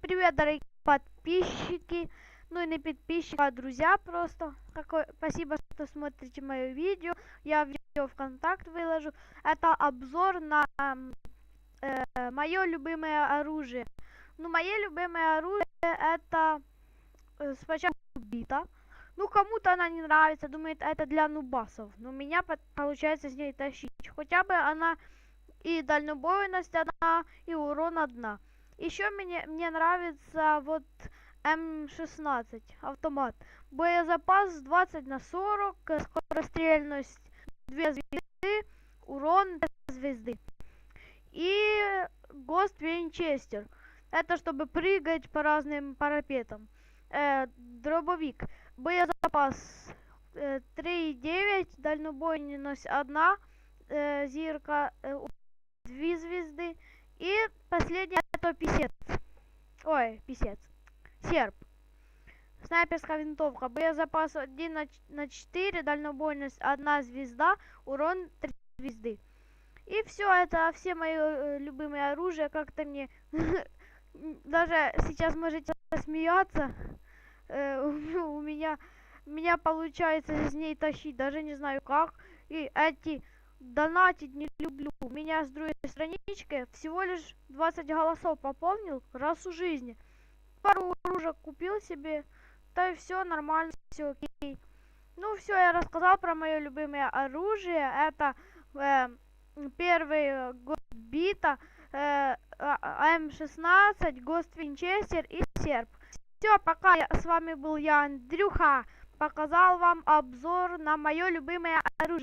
Привет, дорогие подписчики, ну и не подписчики, а друзья просто. Какой... Спасибо, что смотрите мое видео. Я видео ВКонтакт выложу. Это обзор на э, мое любимое оружие. Ну, мое любимое оружие это э, сначала бита. Ну, кому-то она не нравится, думает, это для нубасов. Но меня получается с ней тащить. Хотя бы она и дальнобойность одна, и урон одна. Еще мне, мне нравится вот М16 автомат. Боезапас 20 на 40, скорострельность 2 звезды, урон 2 звезды. И Гост Винчестер. Это чтобы прыгать по разным парапетам. Э, дробовик. Боезапас э, 3,9, дальнобойность 1, э, зирка э, 2 звезды. И последний это писец. Ой, писец. Серп. Снайперская винтовка. Боезапас 1 на, на 4, дальнобойность 1 звезда, урон 3 звезды. И все, это все мои э, любимые оружия. Как-то мне даже сейчас можете смеяться. Э, у меня меня получается с ней тащить, даже не знаю как. И эти донатить не люблю. У меня с другой странички всего лишь 20 голосов пополнил раз в жизни. Пару оружек купил себе, да и все нормально, все окей. Ну все, я рассказал про мое любимое оружие. Это э, первый год бита, э, М16, Гост Винчестер и Серп. Все, пока. Я, с вами был я, Андрюха. Показал вам обзор на мое любимое оружие.